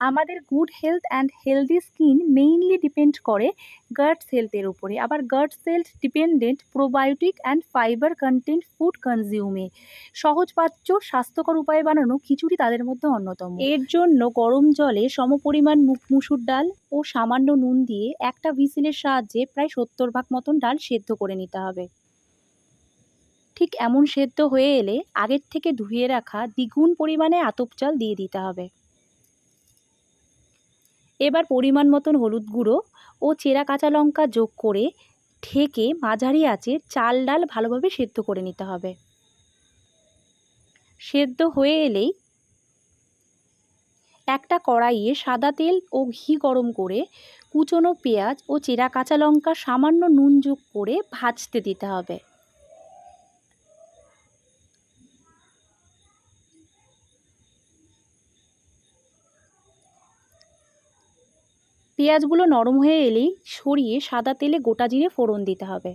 আমাদের good health and healthy skin mainly depend করে guts হেলথের উপরে। আবার guts health dependent probiotic and fibre content food কনজিউমে সহজপাচ্য স্বাস্থ্যকর উপায়ে বানানো খিচুড়ি তাদের মধ্যে অন্যতম। এর জন্য গরম জলে সমপরিমাণ মুসুর ডাল ও সামান্য নুন দিয়ে একটা হুইসেলের সাহায্যে প্রায় সত্তর ভাগ মতন ডাল সেদ্ধ করে নিতে হবে। ঠিক এমন সেদ্ধ হয়ে এলে আগের থেকে ধুয়ে রাখা দ্বিগুণ পরিমাণে আতপ চাল দিয়ে দিতে হবে। এবার পরিমাণ মতন হলুদ গুঁড়ো ও চেরা কাঁচা লঙ্কা যোগ করে ঢেকে মাঝারি আঁচে চাল ডাল ভালোভাবে সেদ্ধ করে নিতে হবে। সেদ্ধ হয়ে এলেই একটা কড়াইয়ে সাদা তেল ও ঘি গরম করে কুচনো পেঁয়াজ ও চেরা কাঁচা লঙ্কা সামান্য নুন যোগ করে ভাজতে দিতে হবে। পেঁয়াজগুলো নরম হয়ে এলেই সরিয়ে সাদা তেলে গোটা জিরে ফোড়ন দিতে হবে।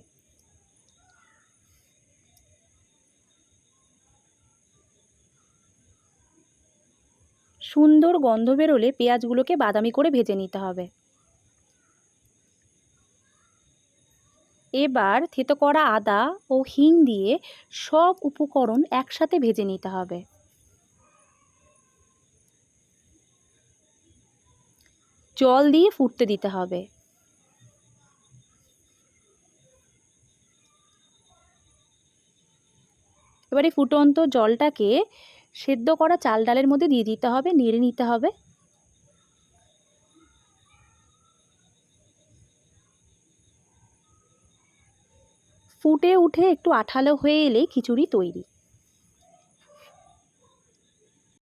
সুন্দর গন্ধ বেরোলে পেঁয়াজগুলোকে বাদামি করে ভেজে নিতে হবে। এবার থেতো করা আদা ও হিং দিয়ে সব উপকরণ একসাথে ভেজে নিতে হবে। জল দিয়ে ফুটতে দিতে হবে। এবারে ফুটন্ত জলটাকে সেদ্ধ করা চাল ডালের মধ্যে দিয়ে দিতে হবে, নেড়ে নিতে হবে। ফুটে উঠে একটু আঠালো হয়ে এলে খিচুড়ি তৈরি।